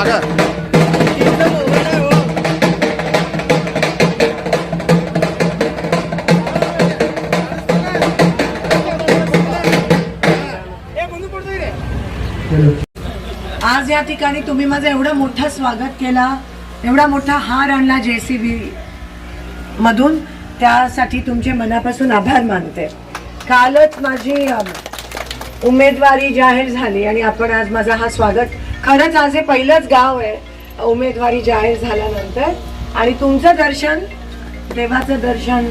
मागं. आज या ठिकाणी तुम्ही माझं एवढं मोठं स्वागत केला एवढा मोठा हार आणला जेसीबी मधून. त्यासाठी तुमचे मनापासून आभार मानते. कालच माझी उमेदवारी जाहीर झाली आणि आपण आज माझा हा स्वागत खरंच आज हे पहिलंच गाव आहे. उमेदवारी जाहीर झाल्यानंतर. आणि तुमचं दर्शन देवाचं दर्शन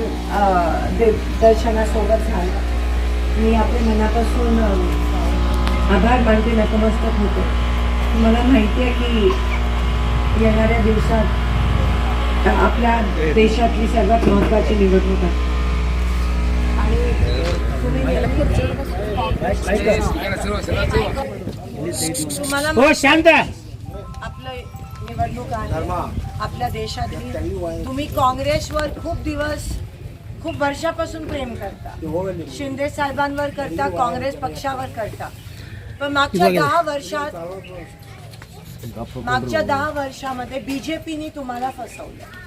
देव दर्शनासोबत झालं. मी आपल्या मनापासून आभार मानते नतमस्तक होते. मला माहिती आहे की येणाऱ्या दिवसात आपल्या देशातली सर्वात महत्वाची निवडणूक आहे. आणि तुम्ही तुम्हाला हो शांत. आपलं निवडणूक आहे. आपल्या देशातली तुम्ही काँग्रेसवर खूप दिवस खूप वर्षापासून प्रेम करता. शिंदे साहेबांवर करता काँग्रेस पक्षावर करता. पण मागच्या दहा वर्षात मागच्या दहा वर्षामध्ये बीजेपीने तुम्हाला फसवलं.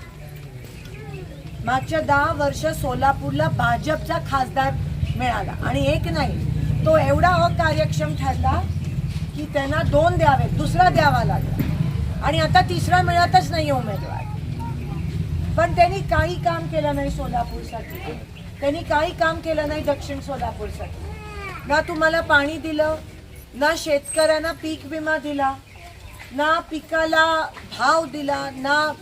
मागच्या दहा वर्ष सोलापूरला भाजपचा खासदार मिळाला. आणि एक नाही तो एवढा अकार्यक्षम ठरला की त्यांना दोन द्यावे दुसरा द्यावा लागला. आणि आता तिसरा मिळतच नाही उमेदवार. पण त्यांनी काही काम केलं नाही सोलापूरसाठी. त्यांनी काही काम केलं नाही दक्षिण सोलापूरसाठी. ना तुम्हाला पाणी दिलं ना शेतकऱ्यांना पीक विमा दिला ना पिकाला भाव दिला ना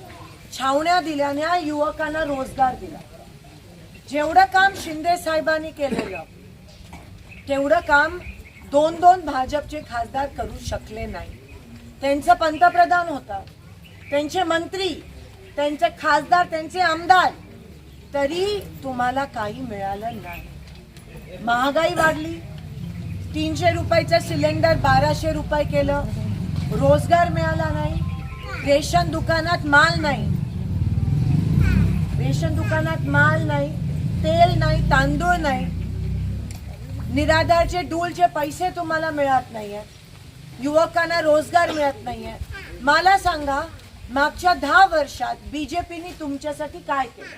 छावण्या दिल्या ना युवकांना रोजगार दिला. जेवढं काम शिंदे साहेबांनी केलेलं तेवढं काम दोन दोन भाजपचे खासदार करू शकले नाही. त्यांचं पंतप्रधान होता. त्यांचे मंत्री त्यांचे खासदार त्यांचे आमदार तरी तुम्हाला काही मिळालं नाही. महागाई वाढली. तीनशे रुपयाचं सिलेंडर बाराशे रुपये केलं. रोजगार मिळाला नाही. रेशन दुकानात माल नाही. रेशन दुकानात माल नाही. तेल नाही तांदूळ नाही. निराधारचे डूलचे पैसे तुम्हाला मिळत नाही आहेत युवकांना रोजगार मिळत नाही आहे मला सांगा मागच्या दहा वर्षात बीजेपीने तुमच्यासाठी काय केलं?